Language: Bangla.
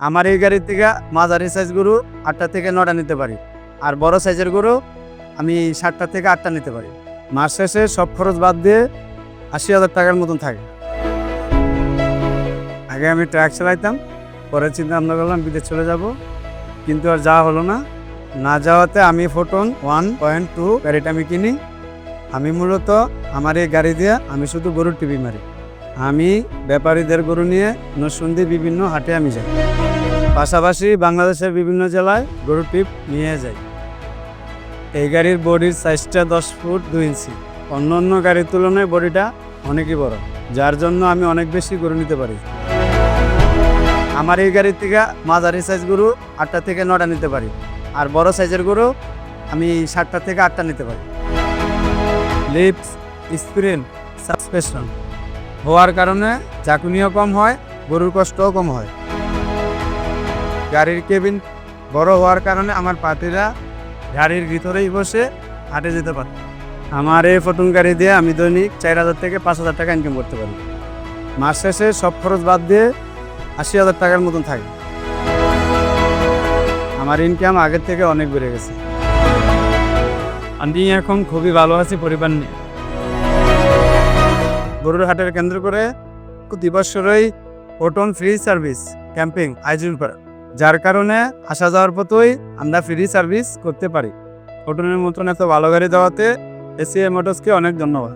আমার এই গাড়ির থেকে মাঝারি সাইজ গরু আটটা থেকে নটা নিতে পারি। আর বড় সাইজের গরু আমি সাতটা থেকে আটটা নিতে পারি। মাস শেষে সব খরচ বাদ দিয়ে আশি হাজার টাকার মতন থাকে। আগে আমি ট্রাক চালাইতাম, পরে চিন্তা ভাবনা করলাম বিদেশ চলে যাব। কিন্তু আর যাওয়া হলো না। না যাওয়াতে আমি ফোটন ওয়ান পয়েন্ট টু গাড়িটা আমি কিনি। আমি মূলত আমার এই গাড়ি দিয়ে আমি শুধু গরুর টিভি মারি। আমি ব্যাপারীদের গরু নিয়ে নসুন্দি বিভিন্ন হাটে আমি যাই। পাশাপাশি বাংলাদেশের বিভিন্ন জেলায় গরুর টিপ নিয়ে যাই। এই গাড়ির বডির সাইজটা দশ ফুট দুই ইঞ্চি। অন্য অন্য গাড়ির তুলনায় বডিটা অনেকই বড়, যার জন্য আমি অনেক বেশি গরু নিতে পারি। আমার এই গাড়ির থেকে মাঝারি সাইজ গরু আটটা থেকে নটা নিতে পারি, আর বড় সাইজের গরু আমি সাতটা থেকে আটটা নিতে পারি। লিপস, স্প্রিন সাসপেনশন হওয়ার কারণে চাকুনিও কম হয়, গরুর কষ্টও কম হয়। গাড়ির কেবিন বড় হওয়ার কারণে আমার পাতিরা গাড়ির ভিতরেই বসে হাঁটে যেতে পারে। আমার এই ফটন গাড়ি দিয়ে আমি দৈনিক চার হাজার থেকে পাঁচ হাজার টাকা ইনকাম করতে পারি। মাস শেষে সব খরচ বাদ দিয়ে আশি হাজার টাকার মতন থাকে। আমার ইনকাম আগের থেকে অনেক বেড়ে গেছে। আমি এখন খুবই ভালো আছি পরিবার নিয়ে। গরুর হাটের কেন্দ্র করে প্রতি ওটন ফ্রি সার্ভিস ক্যাম্পিং আয়োজন করে, যার কারণে আসা যাওয়ার পথই আমরা ফ্রি সার্ভিস করতে পারি। ওটনের মতন এত ভালো গাড়ি দেওয়াতে এসিএ মোটরসকে অনেক ধন্যবাদ।